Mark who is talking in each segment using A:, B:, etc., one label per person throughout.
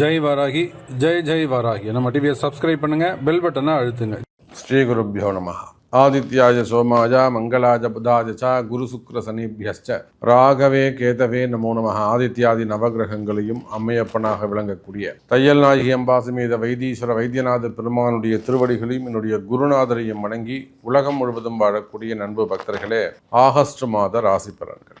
A: ஜெய் வராகி ஜெய் ஜெய் வாராகி. நம்ம டிவியை சப்ஸ்கிரைப் பண்ணுங்க பெல் பட்டனை அழுத்துங்க.
B: ஸ்ரீ குருப்பியோ நம. ஆதித்யாய சோமாய மங்களாஜ புதாஜ ச குரு சுக்ர சனிபியஸ்ச. ராகவே கேதவே நமோ நம. ஆதித்யாதி நவகிரகங்களையும் அம்மையப்பனாக விளங்கக்கூடிய தையல் நாயகி அம்பாசுமேத வைத்தீஸ்வர வைத்தியநாத பெருமானுடைய திருவடிகளையும் என்னுடைய குருநாதரையும் வணங்கி உலகம் முழுவதும் வாழக்கூடிய நண்பு பக்தர்களே ஆகஸ்ட் மாத ராசி பலன்கள்.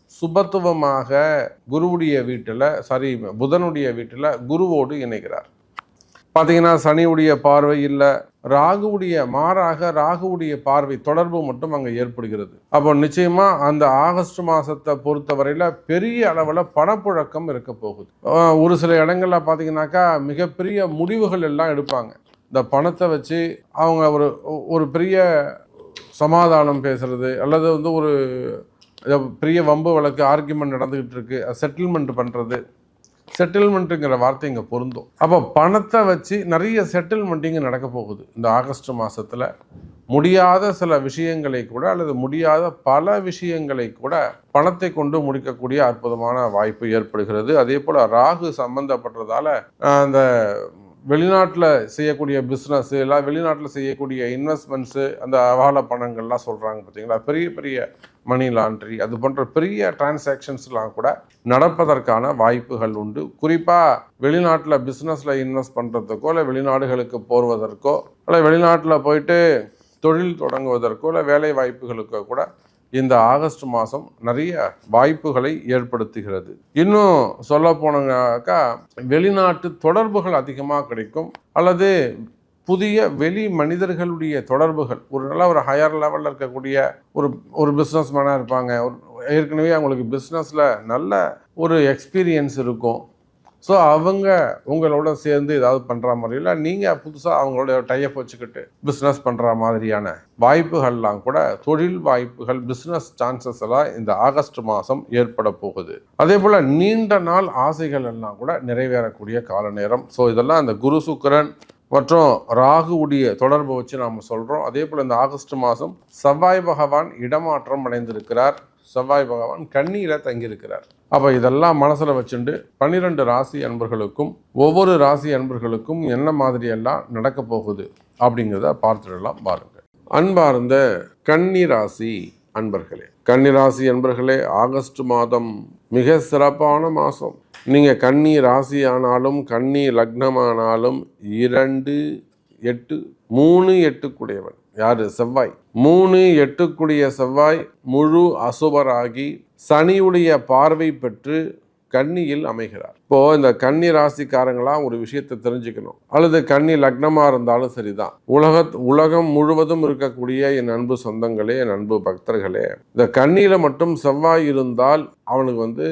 B: சுபத்துவமாக குருவுடைய வீட்டில் சாரி புதனுடைய வீட்டில் குருவோடு இணைகிறார். பார்த்தீங்கன்னா சனியுடைய பார்வை இல்லை ராகுவுடைய மாறாக ராகுவுடைய பார்வை தொடர்பு மட்டும் அங்கே ஏற்படுகிறது. அப்போ நிச்சயமாக அந்த ஆகஸ்ட் மாதத்தை பொறுத்தவரையில் பெரிய அளவில் பணப்புழக்கம் இருக்க போகுது. ஒரு சில இடங்களில் பார்த்தீங்கன்னாக்கா மிகப்பெரிய முடிவுகள் எல்லாம் எடுப்பாங்க. இந்த பணத்தை வச்சு அவங்க ஒரு ஒரு பெரிய சமாதானம் பேசுறது அல்லது வந்து ஒரு பெரிய வம்பு வழக்கு ஆர்கியூமெண்ட் நடந்துகிட்டு இருக்கு. செட்டில்மெண்ட் பண்ணுறது செட்டில்மெண்ட்டுங்கிற வார்த்தை இங்கே பொருந்தும். அப்போ பணத்தை வச்சு நிறைய செட்டில்மெண்ட் இங்கே நடக்க போகுது. இந்த ஆகஸ்ட் மாதத்தில் முடியாத சில விஷயங்களை கூட அல்லது முடியாத பல விஷயங்களை கூட பணத்தை கொண்டு முடிக்கக்கூடிய அற்புதமான வாய்ப்பு ஏற்படுகிறது. அதே போல் ராகு சம்பந்தப்பட்டதால் அந்த வெளிநாட்டில் செய்யக்கூடிய பிஸ்னஸ் எல்லாம் வெளிநாட்டில் செய்யக்கூடிய இன்வெஸ்ட்மெண்ட்ஸு அந்த அவால பணங்கள்லாம் சொல்கிறாங்க பார்த்தீங்களா பெரிய பெரிய மணி லாண்ட்ரி அது போன்ற பெரிய டிரான்சாக்ஷன்ஸ்லாம் கூட நடப்பதற்கான வாய்ப்புகள் உண்டு. குறிப்பாக வெளிநாட்டில் பிஸ்னஸில் இன்வெஸ்ட் பண்ணுறதுக்கோ இல்லை வெளிநாடுகளுக்கு போவதற்கோ இல்லை வெளிநாட்டில் போயிட்டு தொழில் தொடங்குவதற்கோ இல்லை வேலை வாய்ப்புகளுக்கோ கூட இந்த ஆகஸ்ட் மாதம் நிறைய வாய்ப்புகளை ஏற்படுத்துகிறது. இன்னும் சொல்ல போனாக்கா வெளிநாட்டு தொடர்புகள் அதிகமாக கிடைக்கும். அல்லது புதிய வெளி மனிதர்களுடைய தொடர்புகள் ஒரு நல்ல ஒரு ஹையர் லெவலில் இருக்கக்கூடிய ஒரு ஒரு பிஸ்னஸ் மேனாக இருப்பாங்க. ஒரு ஏற்கனவே அவங்களுக்கு பிஸ்னஸில் நல்ல ஒரு எக்ஸ்பீரியன்ஸ் இருக்கும். ஸோ அவங்க உங்களோட சேர்ந்து ஏதாவது பண்ணுற மாதிரியில் நீங்கள் புதுசாக அவங்களோட டைப் வச்சுக்கிட்டு பிஸ்னஸ் பண்ணுற மாதிரியான வாய்ப்புகள்லாம் கூட தொழில் வாய்ப்புகள் பிஸ்னஸ் சான்சஸ் எல்லாம் இந்த ஆகஸ்ட் மாதம் ஏற்பட போகுது. அதே போல் நீண்ட நாள் ஆசைகள் எல்லாம் கூட நிறைவேறக்கூடிய கால நேரம் ஸோ இதெல்லாம் இந்த குரு சுக்கிரன் மற்றும் ராகுவுடைய தொடர்பை வச்சு நாம் சொல்கிறோம் அதே போல் இந்த ஆகஸ்ட் மாதம் செவ்வாய் பகவான் இடமாற்றம் அடைந்திருக்கிறார். செவ்வாய் பகவான் கண்ணியில் தங்கியிருக்கிறார். அப்போ இதெல்லாம் மனசில் வச்சுண்டு பன்னிரெண்டு ராசி அன்பர்களுக்கும் ஒவ்வொரு ராசி அன்பர்களுக்கும் என்ன மாதிரியெல்லாம் நடக்க போகுது அப்படிங்கிறத பார்த்துடலாம் பாருங்கள் அன்பார்ந்த கன்னி ராசி அன்பர்களே கன்னிராசி அன்பர்களே ஆகஸ்ட் மாதம் மிக சிறப்பான மாதம் நீங்கள் கன்னி ராசி ஆனாலும் கன்னி லக்னமானாலும் இரண்டு எட்டு மூணு எட்டுக்குடையவன். யாரு? செவ்வாய். மூணு எட்டுக்குடைய செவ்வாய் முழு அசுபராகி சனியுடைய பார்வை பெற்று கன்னியில் அமைகிறார். இப்போ இந்த கன்னி ராசிக்காரங்களாம் ஒரு விஷயத்தை தெரிஞ்சுக்கணும். அல்லது கன்னி லக்னமா இருந்தாலும் சரிதான். உலக உலகம் முழுவதும் இருக்கக்கூடிய என் அன்பு சொந்தங்களே என் அன்பு பக்தர்களே இந்த கண்ணியில மட்டும் செவ்வாய் இருந்தால் அவனுக்கு வந்து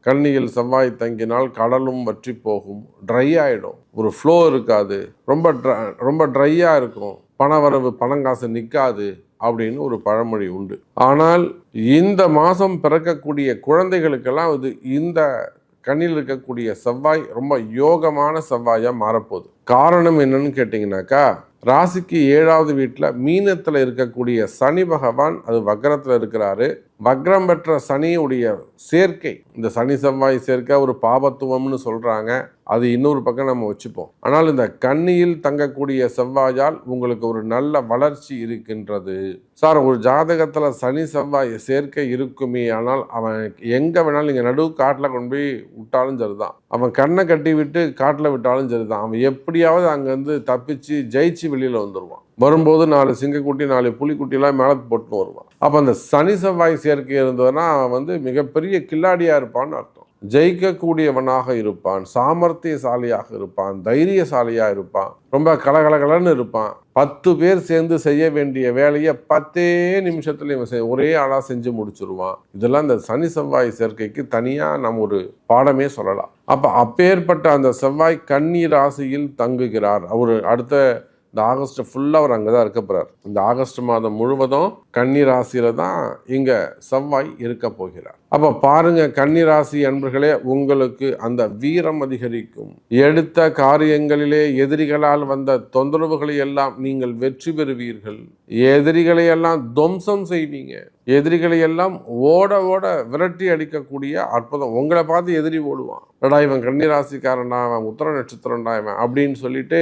B: கண்ணியில் செவ்வாய் தங்கினால் கடலும் வற்றி போகும். ட்ரை ஆகிடும் ஒரு ஃப்ளோ இருக்காது. ரொம்ப dry- ரொம்ப ட்ரையாக இருக்கும். பணவரவு பணங்காசு நிற்காது அப்படின்னு ஒரு பழமொழி உண்டு. ஆனால் இந்த மாதம் பிறக்கக்கூடிய குழந்தைகளுக்கெல்லாம் இது இந்த கண்ணில் இருக்கக்கூடிய செவ்வாய் ரொம்ப யோகமான செவ்வாயாக மாறப்போகுது. காரணம் என்னன்னு கேட்டிங்கனாக்கா ராசிக்கு ஏழாவது வீட்டில் மீனத்தில் இருக்கக்கூடிய சனி பகவான் அது வக்கரத்தில் இருக்கிறாரு. வக்ரம் பெற்ற சனியுடைய சேர்க்கை. இந்த சனி செவ்வாய் சேர்க்கை ஒரு பாபத்துவம்னு சொல்கிறாங்க அது இன்னொரு பக்கம் நம்ம வச்சுப்போம். ஆனால் இந்த கன்னியில் தங்கக்கூடிய செவ்வாயால் உங்களுக்கு ஒரு நல்ல வளர்ச்சி இருக்கின்றது. சார் ஒரு ஜாதகத்தில் சனி செவ்வாய் சேர்க்கை இருக்குமே ஆனால் அவன் எங்கே வேணாலும் இங்கே நடு காட்டில் கொண்டு போய் விட்டாலும் சரிதான். அவன் கண்ணை கட்டி விட்டு காட்டில் விட்டாலும் சரிதான். அவன் எப்படியாவது அங்கேருந்து தப்பிச்சு ஜெயிச்சு வெளியில் வந்துடுவான் வரும்போது நாலு சிங்கக்குட்டி நாலு புலிக்குட்டிலாம் மேலே போட்டுன்னு வருவான். அப்போ அந்த சனி செவ்வாய் சேர்க்கை இருந்ததுன்னா அவன் வந்து மிகப்பெரிய கில்லாடியாக இருப்பான்னு அர்த்தம். ஜெயிக்கக்கூடியவனாக இருப்பான் சாமர்த்தியசாலியாக இருப்பான் தைரியசாலியாக இருப்பான் ரொம்ப கலகலகலன்னு இருப்பான். பத்து பேர் சேர்ந்து செய்ய வேண்டிய வேலையை பத்தே நிமிஷத்தில் இவன் செய்- ஒரே ஆளாக செஞ்சு முடிச்சிருவான். இதெல்லாம் இந்த சனி செவ்வாய் சேர்க்கைக்கு தனியாக நம்ம ஒரு பாடமே சொல்லலாம். அப்போ அப்பேற்பட்ட அந்த செவ்வாய் கன்னி ராசியில் தங்குகிறார். அவர் அடுத்த இந்த ஆகஸ்ட் ஃபுல்லாக அவர் அங்கே தான் இருக்க போகிறார் இந்த ஆகஸ்ட் மாதம் முழுவதும் கன்னி ராசியில் தான் இங்கே செவ்வாய் இருக்க போகிறார். அப்போ பாருங்க கன்னிராசி அன்பர்களே உங்களுக்கு அந்த வீரம் அதிகரிக்கும். எடுத்த காரியங்களிலே எதிரிகளால் வந்த தொந்தரவுகளை எல்லாம் நீங்கள் வெற்றி பெறுவீர்கள். எதிரிகளை எல்லாம் துவம்சம் செய்வீங்க. எதிரிகளை எல்லாம் ஓட ஓட விரட்டி அடிக்கக்கூடிய அற்புதம். உங்களை பார்த்து எதிரி ஓடுவான். எடா இவன் கன்னிராசிக்காரன்டாவன் உத்தர நட்சத்திரம்டா இவன் அப்படின்னு சொல்லிட்டு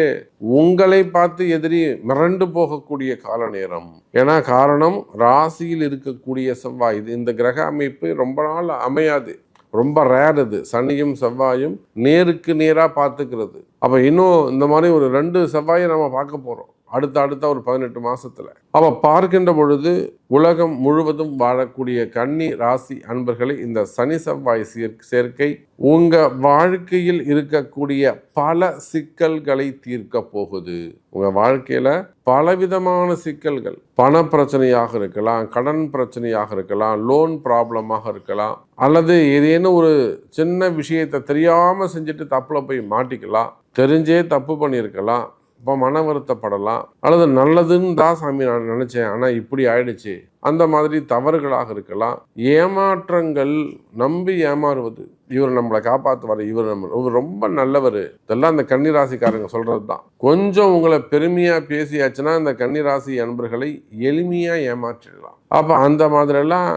B: உங்களை பார்த்து எதிரி மிரண்டு போகக்கூடிய கால நேரம் ஏன்னா காரணம் ராசியில் இருக்கக்கூடிய செவ்வாய். இது இந்த கிரக அமைப்பு ரொம்ப நாள் அமையாது. ரொம்ப ரேர் இது சனியும் செவ்வாயும் நேருக்கு நேராக பார்த்துக்கிறது. அப்போ இன்னும் இந்த மாதிரி ஒரு ரெண்டு செவ்வாயை நம்ம பார்க்க போகிறோம் அடுத்த அடுத்த ஒரு பதினெட்டு மாசத்துல. அப்ப பார்க்கின்ற பொழுது உலகம் முழுவதும் வாழக்கூடிய கன்னி ராசி அன்பர்களை இந்த சனி செவ்வாய் சேர்- சேர்க்கை உங்க வாழ்க்கையில் இருக்கக்கூடிய பல சிக்கல்களை தீர்க்க போகுது. உங்க வாழ்க்கையில பலவிதமான சிக்கல்கள். பண பிரச்சனையாக இருக்கலாம் கடன் பிரச்சனையாக இருக்கலாம் லோன் ப்ராப்ளமாக இருக்கலாம் அல்லது ஏதேனும் ஒரு சின்ன விஷயத்தை தெரியாம செஞ்சுட்டு தப்புல போய் மாட்டிக்கலாம் தெரிஞ்சே தப்பு பண்ணியிருக்கலாம் இப்போ மன வருத்தப்படலாம். அல்லது நல்லதுன்னு தான் சாமி நான் நினச்சேன். ஆனால் இப்படி ஆயிடுச்சு. அந்த மாதிரி தவறுகளாக இருக்கலாம். ஏமாற்றங்கள் நம்பி ஏமாறுவது. இவர் நம்மளை காப்பாற்றுவார் இவர் நம்ம இவர் ரொம்ப நல்லவர். இதெல்லாம் அந்த கன்னிராசிக்காரங்க சொல்கிறது தான் கொஞ்சம் உங்களை பெருமையாக பேசியாச்சுன்னா அந்த கன்னிராசி அன்பர்களை எளிமையாக ஏமாற்றிடலாம். அப்போ அந்த மாதிரிலாம்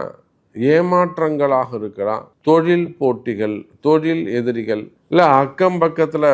B: ஏமாற்றங்களாக இருக்கலாம். தொழில் போட்டிகள் தொழில் எதிரிகள் இல்லை அக்கம் பக்கத்தில்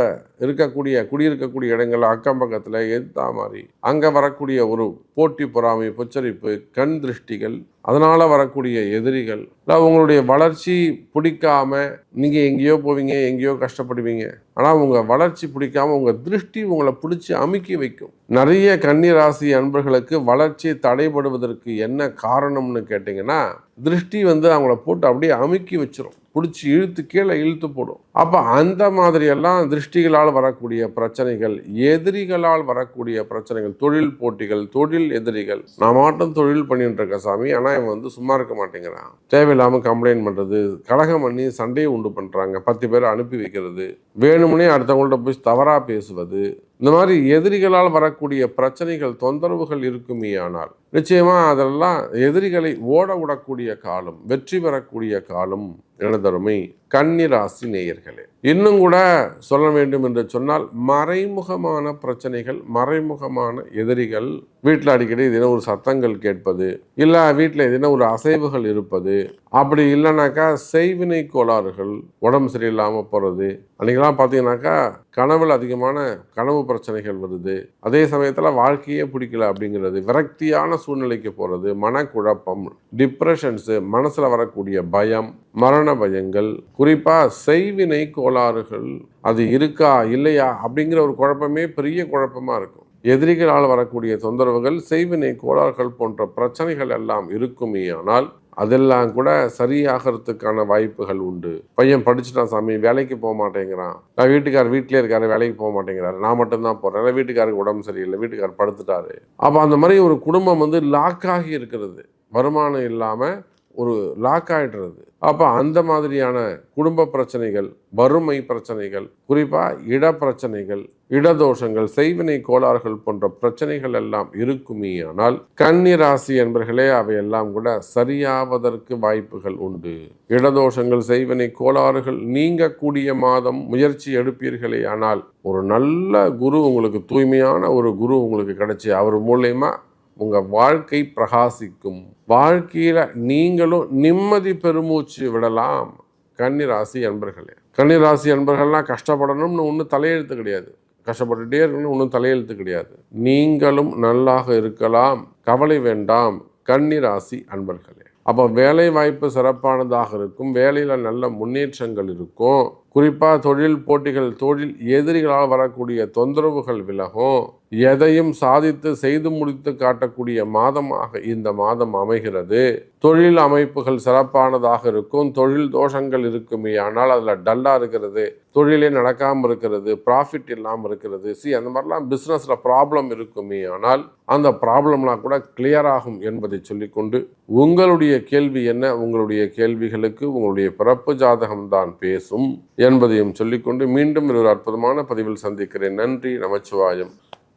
B: இருக்கக்கூடிய குடியிருக்கக்கூடிய இடங்கள் அக்கம் பக்கத்தில் எதா மாதிரி அங்கே வரக்கூடிய ஒரு போட்டி பொறாமை பொச்சரிப்பு கண் திருஷ்டிகள் அதனால் வரக்கூடிய எதிரிகள் இல்லை உங்களுடைய வளர்ச்சி பிடிக்காம நீங்கள் எங்கேயோ போவீங்க எங்கேயோ கஷ்டப்படுவீங்க. ஆனால் உங்கள் வளர்ச்சி பிடிக்காம உங்கள் திருஷ்டி உங்களை பிடிச்சி அமுக்கி வைக்கும். நிறைய கன்னிராசி அன்பர்களுக்கு வளர்ச்சி தடைபடுவதற்கு என்ன காரணம்னு கேட்டிங்கன்னா திருஷ்டி வந்து அவங்கள போட்டு அப்படியே அமுக்கி வச்சிரும். பிடிச்சி இழுத்து கீழே இழுத்து போடும். அப்போ அந்த மாதிரியெல்லாம் திருஷ்டிகளால் வரக்கூடிய பிரச்சனைகள் எதிரிகளால் வரக்கூடிய பிரச்சனைகள் தொழில் போட்டிகள் தொழில் எதிரிகள். நான் மாட்டும் தொழில் பண்ணிட்டு இருக்க சாமி. ஆனால் இவன் வந்து சும்மா இருக்க மாட்டேங்கிறான். தேவையில்லாமல் கம்ப்ளைண்ட் பண்ணுறது கலகம் பண்ணி சண்டையை உண்டு பண்ணுறாங்க பத்து பேர் அனுப்பி வைக்கிறது வேணும்னே அடுத்தவங்கள்ட்ட போய் தவறாக பேசுவது இந்த மாதிரி எதிரிகளால் வரக்கூடிய பிரச்சனைகள் தொந்தரவுகள் இருக்குமே ஆனால் நிச்சயமா அதெல்லாம் எதிரிகளை ஓட விடக்கூடிய காலம் வெற்றி பெறக்கூடிய காலம் எனதருமை கன்னிராசி நேயர்களே இன்னும் கூட சொல்ல வேண்டும் என்று சொன்னால் மறைமுகமான பிரச்சனைகள் மறைமுகமான எதிரிகள் வீட்டில் அடிக்கடி எதுனா ஒரு சத்தங்கள் கேட்பது இல்லை வீட்டில் எதனா ஒரு அசைவுகள் இருப்பது அப்படி இல்லைனாக்கா செய்வினை கோளாறுகள் உடம்பு சரியில்லாமல் போகிறது அன்றைக்கெல்லாம் பார்த்தீங்கன்னாக்கா கனவில் அதிகமான கனவு பிரச்சனைகள் வருது அதே சமயத்தில் வாழ்க்கையே பிடிக்கல அப்படிங்கிறது விரக்தியான சூழ்நிலைக்கு போகிறது மனக்குழப்பம் டிப்ரெஷன்ஸு மனசில் வரக்கூடிய பயம் மரண பயங்கள் குறிப்பாக செய்வினை கோளாறுகள் அது இருக்கா இல்லையா அப்படிங்கிற ஒரு குழப்பமே பெரிய குழப்பமாக இருக்கும். எதிரிகளால் வரக்கூடிய தொந்தரவுகள் செய்வினை கோளாறுகள் போன்ற பிரச்சனைகள் எல்லாம் இருக்குமே ஆனால் அதெல்லாம் கூட சரியாகிறதுக்கான வாய்ப்புகள் உண்டு. பையன் படிச்சுட்டான் சாமி வேலைக்கு போக மாட்டேங்கிறான். நான் வீட்டுக்கார் வீட்டிலே இருக்காரு வேலைக்கு போக மாட்டேங்கிறாரு. நான் மட்டும்தான் போறேன். வீட்டுக்காருக்கு உடம்பு சரியில்லை வீட்டுக்கார் படுத்துட்டாரு. அப்போ அந்த மாதிரி ஒரு குடும்பம் வந்து லாக் ஆகி இருக்கிறது. வருமானம் இல்லாமல் ஒரு லாக் ஆகிடுறது அப்போ அந்த மாதிரியான குடும்ப பிரச்சனைகள் வறுமை பிரச்சனைகள் குறிப்பாக இட பிரச்சனைகள் இடதோஷங்கள் செய்வினை கோளாறுகள் போன்ற பிரச்சனைகள் எல்லாம் இருக்குமே ஆனால் கன்னி ராசி என்பர்களே அவையெல்லாம் கூட சரியாவதற்கு வாய்ப்புகள் உண்டு. இடதோஷங்கள் செய்வினை கோளாறுகள் நீங்கக்கூடிய மாதம் முயற்சி எடுப்பீர்களே ஆனால் ஒரு நல்ல குரு உங்களுக்கு தூய்மையான ஒரு குரு உங்களுக்கு கிடைச்சி அவர் மூலயமா உங்கள் வாழ்க்கை பிரகாசிக்கும். வாழ்க்கையில் நீங்களும் நிம்மதி பெருமூச்சு விடலாம். கன்னிராசி அன்பர்களே. கன்னிராசி அன்பர்கள்லாம் கஷ்டப்படணும்னு ஒன்றும் தலையெழுத்து கிடையாது. கஷ்டப்பட்டுட்டே இருக்கணும் ஒன்றும் தலையெழுத்து கிடையாது. நீங்களும் நல்லாக இருக்கலாம். கவலை வேண்டாம். கன்னிராசி அன்பர்களே. அப்போ வேலை வாய்ப்பு சிறப்பானதாக இருக்கும். வேலையில் நல்ல முன்னேற்றங்கள் இருக்கும். குறிப்பாக தொழில் போட்டிகள் தொழில் எதிரிகளால் வரக்கூடிய தொந்தரவுகள் விலகும். எதையும் சாதித்து செய்து முடித்து காட்டக்கூடிய மாதமாக இந்த மாதம் அமைகிறது. தொழில் அமைப்புகள் சிறப்பானதாக இருக்கும். தொழில் தோஷங்கள் இருக்குமே ஆனால் அதில் டல்லாக இருக்கிறது. தொழிலே நடக்காமல் இருக்கிறது ப்ராஃபிட் இல்லாமல் இருக்கிறது. சி அந்த மாதிரிலாம் பிஸ்னஸில் ப்ராப்ளம் இருக்குமே ஆனால் அந்த ப்ராப்ளம்லாம் கூட கிளியர் ஆகும் என்பதை சொல்லிக்கொண்டு உங்களுடைய கேள்வி என்ன? உங்களுடைய கேள்விகளுக்கு உங்களுடைய பிறப்பு ஜாதகம் தான் பேசும். என்பதையும் சொல்லிக்கொண்டு மீண்டும் ஒரு அற்புதமான பதிவில் சந்திக்கிறேன். நன்றி நமச்சிவாயம்.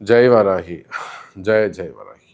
B: ஜெய்வராகி. ஜெய ஜெய்வராகி.